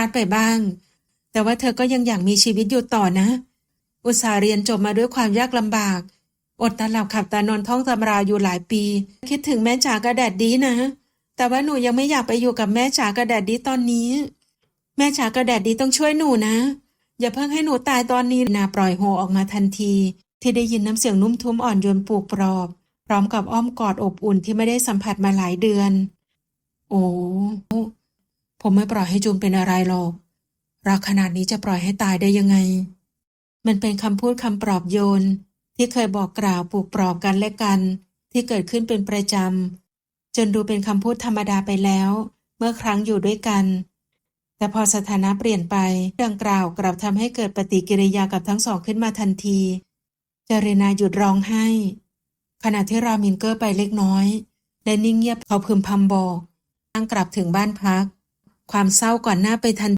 าดไปบ้าง แต่ว่าเธอก็ยังอยากมีชีวิตอยู่ต่อนะ อุตสาห์เรียนจบมาด้วยความยากลำบาก อดตาหลับขับตานอนท่องตำราอยู่หลายปี คิดถึงแม่จ๋ากระแดดดีนะ แต่ว่าหนูยังไม่อยากไปอยู่กับแม่จ๋ากระแดดดีตอนนี้ แม่จ๋ากระแดดดีต้องช่วยหนูนะ อย่าเพิ่งให้หนูตายตอนนี้นาปล่อยโฮออกมาทันที ที่ได้ยินน้ำเสียงนุ่มทุ้มอ่อนโยนปลูกปลอบพร้อมกับอ้อมกอดอบอุ่นที่ไม่ได้สัมผัสมาหลายเดือน โอ้ ผมไม่ปล่อยให้จูนเป็นอะไรหรอกรักขนาดนี้จะปล่อยให้ตายได้ยังไง มันเป็นคำพูดคำปลอบโยน ที่เคยบอกกล่าวปลูกปลอบกันและกัน ที่เกิดขึ้นเป็นประจำจนดูเป็นคำพูดธรรมดาไปแล้ว เมื่อครั้งอยู่ด้วยกัน แต่พอสถานะเปลี่ยนไปดังกล่าวกลับทำให้เกิดปฏิกิริยากับทั้งสองขึ้นมาทันทีจเรนาหยุดร้องไห้ ขณะที่รามินเกอร์ไปเล็กน้อย และนิ่งเงียบเขาพึมพำบอกนั่งกลับถึงบ้านพัก ความเศร้าก่อนหน้าไปทัน